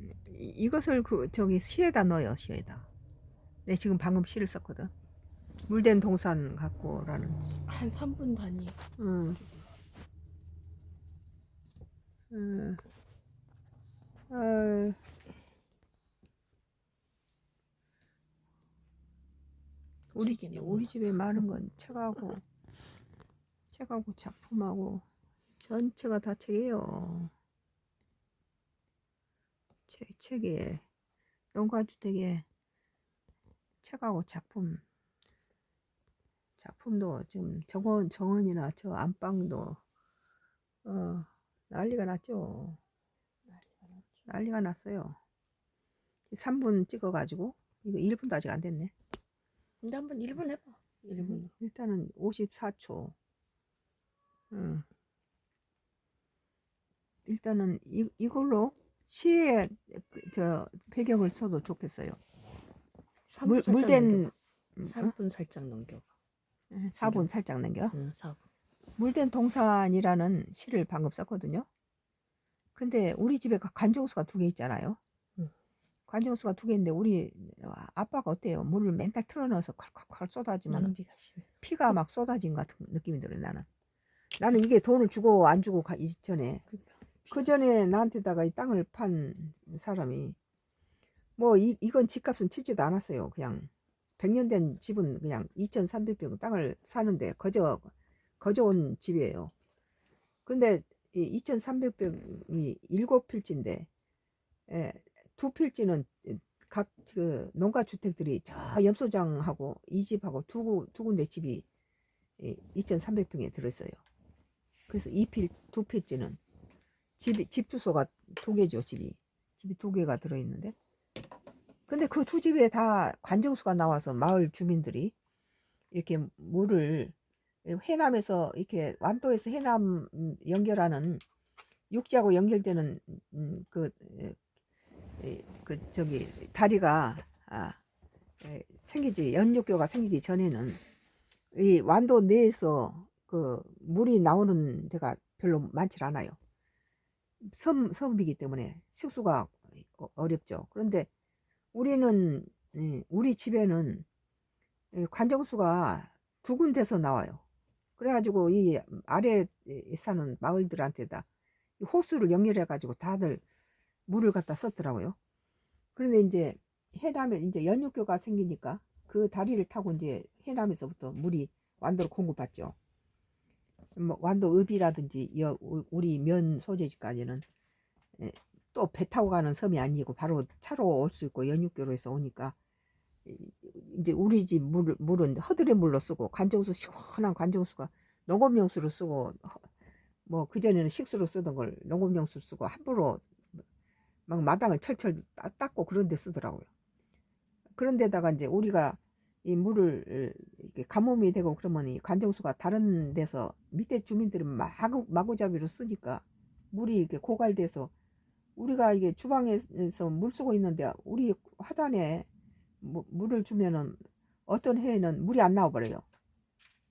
음, 이- 이것을 그 저기 시에다 넣어요 시에다. 내 지금 방금 시를 썼거든. 물된 동산 갖고라는. 한 3분 단위. 응. 응. 아, 우리 집 우리 집에 많은 건 책하고 책하고 작품하고 전체가 다 책이에요. 책 책에 농가주택에 책하고 작품 작품도 지금 정원 정원이나 저 안방도 어 난리가 났죠. 난리가 났어요. 3분 찍어가지고 이거 1분도 아직 안 됐네. 근데 한번 1분 해봐. 1분. 음, 일단은 54초. 음. 일단은 이, 이걸로 시에 그, 저 배경을 써도 좋겠어요. 물, 물된 음, 3분 살짝 넘겨. 4분 살짝 남겨. 응, 4분. 물된 동산이라는 시를 방금 썼거든요. 근데 우리 집에 가- 관정수가 두 개 있잖아요. 응. 관정수가 두개 있는데 우리 아빠가 어때요? 물을 맨날 틀어넣어서 콸콸콸 쏟아지면. 피가 막 쏟아진 것 같은 느낌이 들어요 나는. 나는 이게 돈을 주고 안 주고 가 이전에 그 전에 나한테다가 이 땅을 판 사람이 뭐 이, 이건 집값은 치지도 않았어요. 그냥 100년 된 집은 그냥 2,300평 땅을 사는데 거저 거저 온 집이에요. 근데 이 2,300평이 일곱 필지인데 예, 두 필지는 각 그 농가 주택들이 저 염소장하고 이 집하고 두, 구- 두 군데 집이 2,300평에 들어있어요. 그래서 이 필, 두 필지는 집이 집 주소가 두 개죠 집이 집이 두 개가 들어있는데 근데 그 두 집에 다 관정수가 나와서 마을 주민들이 이렇게 물을 해남에서 이렇게 완도에서 해남 음, 연결하는 육지하고 연결되는 음, 그, 그 저기 다리가 아, 에, 생기지 연육교가 생기기 전에는 이 완도 내에서 그 물이 나오는 데가 별로 많지 않아요. 섬 섬이기 때문에 식수가 어- 어렵죠. 그런데 우리는 예, 우리 집에는 예, 관정수가 두 군데서 나와요. 그래가지고 이 아래에 사는 마을들한테다 이 호수를 연결해가지고 다들 물을 갖다 썼더라고요. 그런데 이제 해남에 이제 연육교가 생기니까 그 다리를 타고 이제 해남에서부터 물이 완도로 공급받죠. 뭐 완도 읍이라든지 여- 우- 우리 면 소재지까지는 예, 또배 타고 가는 섬이 아니고 바로 차로 올 수 있고 연육교로에서 오니까 이- 이제 우리 집 물, 물은 허들의 물로 쓰고 관정수 시원한 관정수가 농업용수로 쓰고 뭐 그전에는 식수로 쓰던 걸 농업용수 쓰고 함부로 막 마당을 철철 따- 닦고 그런 데 쓰더라고요. 그런데다가 이제 우리가 이 물을 이렇게 가뭄이 되고 그러면 이 관정수가 다른 데서 밑에 주민들이 마구 마구잡이로 쓰니까 물이 이렇게 고갈돼서 우리가 이게 주방에서 물 쓰고 있는데 우리 화단에 무- 물을 주면은 어떤 해에는 물이 안 나와 버려요.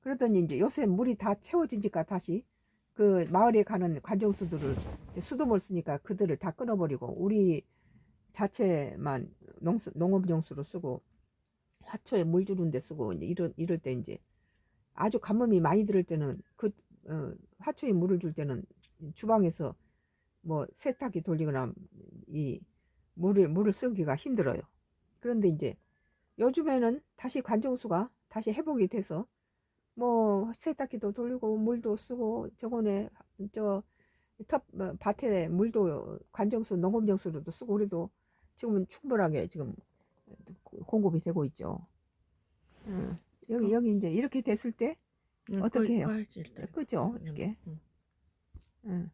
그러더니 이제 요새 물이 다 채워지니까 다시 그 마을에 가는 관정수들을 수돗물 쓰니까 그들을 다 끊어버리고 우리 자체만 농, 농업용수로 쓰고 화초에 물 주는 데 쓰고 이제 이럴, 이럴 때 이제 아주 가뭄이 많이 들을 때는 그 어, 화초에 물을 줄 때는 주방에서 뭐 세탁기 돌리거나 이 물을 물을 쓰기가 힘들어요. 그런데 이제 요즘에는 다시 관정수가 다시 회복이 돼서 뭐 세탁기도 돌리고 물도 쓰고 저번에 저 텃, 뭐 밭에 물도 관정수 농업용수로도 쓰고 그래도 지금은 충분하게 지금 공급이 되고 있죠. 음, 여기 여기 이제 이렇게 됐을 때 응, 어떻게 거의 해요? 일단. 그죠? 응, 이렇게 응. 음.